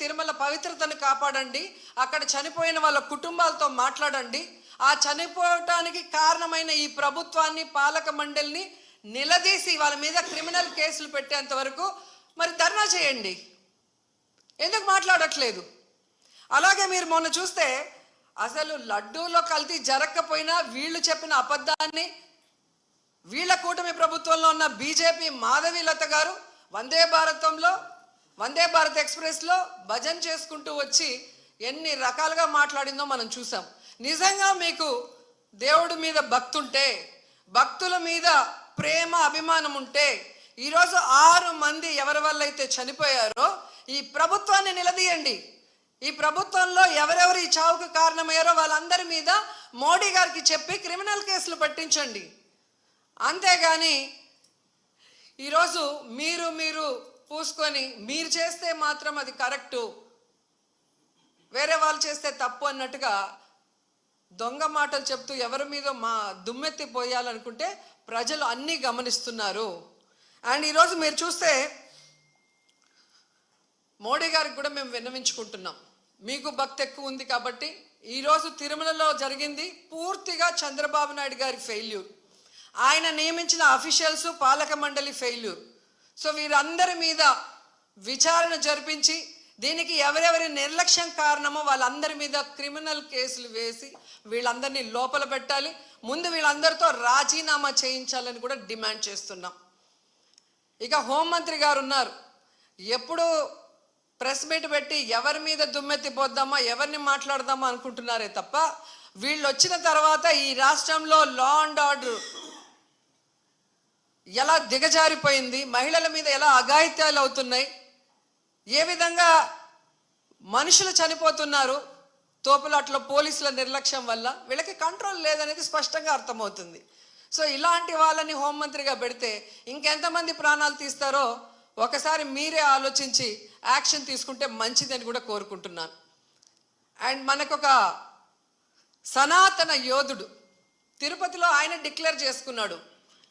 తిరుమల పవిత్రతను కాపాడండి. అక్కడ చనిపోయిన వాళ్ళ కుటుంబాలతో మాట్లాడండి. ఆ చనిపోవటానికి కారణమైన ఈ ప్రభుత్వాన్ని పాలక మండలిని నిలదీసి వాళ్ళ మీద క్రిమినల్ కేసులు పెట్టేంత వరకు మరి ధర్నా చేయండి. ఎందుకు మాట్లాడట్లేదు? అలాగే మీరు మొన్న చూస్తే అసలు లడ్డూలో కల్తీ జరగకపోయినా వీళ్ళు చెప్పిన అబద్ధాన్ని వీళ్ళ కూటమి ప్రభుత్వంలో ఉన్న బీజేపీ మాధవీలత గారు వందే భారతంలో వందే భారత్ ఎక్స్ప్రెస్లో భజన చేసుకుంటూ వచ్చి ఎన్ని రకాలుగా మాట్లాడిందో మనం చూసాం. నిజంగా మీకు దేవుడి మీద భక్తుంటే భక్తుల మీద ప్రేమ అభిమానం ఉంటే ఈరోజు ఆరు మంది ఎవరి వల్ల అయితే చనిపోయారో ఈ ప్రభుత్వాన్ని నిలదీయండి. ఈ ప్రభుత్వంలో ఎవరెవరు ఈ చావుకు కారణమయ్యారో వాళ్ళందరి మీద మోడీ గారికి చెప్పి క్రిమినల్ కేసులు పట్టించండి. అంతేగాని ఈరోజు మీరు మీరు పూసుకొని మీరు చేస్తే మాత్రం అది కరెక్టు. వేరే వాళ్ళు చేస్తే తప్పు అన్నట్టుగా దొంగ మాటలు చెప్తూ ఎవరి మీద మా దుమ్మెత్తి పోయాలనుకుంటే ప్రజలు అన్నీ గమనిస్తున్నారు. అండ్ ఈరోజు మీరు చూస్తే మోడీ గారికి కూడా మేము విన్నవించుకుంటున్నాం. మీకు భక్తి ఎక్కువ ఉంది కాబట్టి ఈరోజు తిరుమలలో జరిగింది పూర్తిగా చంద్రబాబు నాయుడు గారి ఫెయిల్యూర్. ఆయన నియమించిన అఫీషియల్స్ పాలక మండలి ఫెయిల్యూర్. సో వీరందరి మీద విచారణ జరిపించి దీనికి ఎవరెవరి నిర్లక్ష్యం కారణమో వాళ్ళందరి మీద క్రిమినల్ కేసులు వేసి వీళ్ళందరినీ లోపల పెట్టాలి. ముందు వీళ్ళందరితో రాజీనామా చేయించాలని కూడా డిమాండ్ చేస్తున్నాం. ఇక హోంమంత్రి గారు ఉన్నారు. ఎప్పుడు ప్రెస్ మీట్ పెట్టి ఎవరి మీద దుమ్మెత్తి పోద్దామా ఎవరిని మాట్లాడదామా అనుకుంటున్నారే తప్ప వీళ్ళు వచ్చిన తర్వాత ఈ రాష్ట్రంలో లా అండ్ ఆర్డర్ ఎలా దిగజారిపోయింది మహిళల మీద ఎలా అఘాయిత్యాలు అవుతున్నాయి ఏ విధంగా మనుషులు చనిపోతున్నారు తోపులాట్లో పోలీసుల నిర్లక్ష్యం వల్ల వీళ్ళకి కంట్రోల్ లేదనేది స్పష్టంగా అర్థమవుతుంది. సో ఇలాంటి వాళ్ళని హోంమంత్రిగా పెడితే ఇంకెంతమంది ప్రాణాలు తీస్తారో ఒకసారి మీరే ఆలోచించి యాక్షన్ తీసుకుంటే మంచిదని కూడా కోరుకుంటున్నాను. అండ్ మనకొక సనాతన యోధుడు తిరుపతిలో ఆయన డిక్లేర్ చేసుకున్నాడు.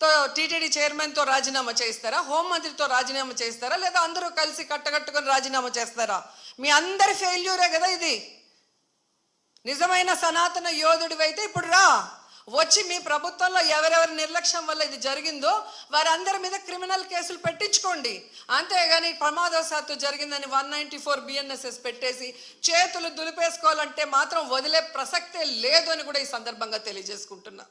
తో టీటీడీ చైర్మన్తో రాజీనామా చేయిస్తారా? హోంమంత్రితో రాజీనామా చేస్తారా లేదా అందరూ కలిసి కట్టకట్టుకొని రాజీనామా చేస్తారా? మీ అందరి ఫెయిల్యూరే కదా ఇది. నిజమైన సనాతన యోధుడివైతే ఇప్పుడు రా. వచ్చి మీ ప్రభుత్వంలో ఎవరెవరి నిర్లక్ష్యం వల్ల ఇది జరిగిందో వారందరి మీద క్రిమినల్ కేసులు పెట్టించుకోండి. అంతేగాని ప్రమాదవశాత్తు జరిగిందని వన్ నైంటీ ఫోర్ బిఎన్ఎస్ఎస్ పెట్టేసి చేతులు దులిపేసుకోవాలంటే మాత్రం వదిలే ప్రసక్తే లేదు అని కూడా ఈ సందర్భంగా తెలియజేసుకుంటున్నా.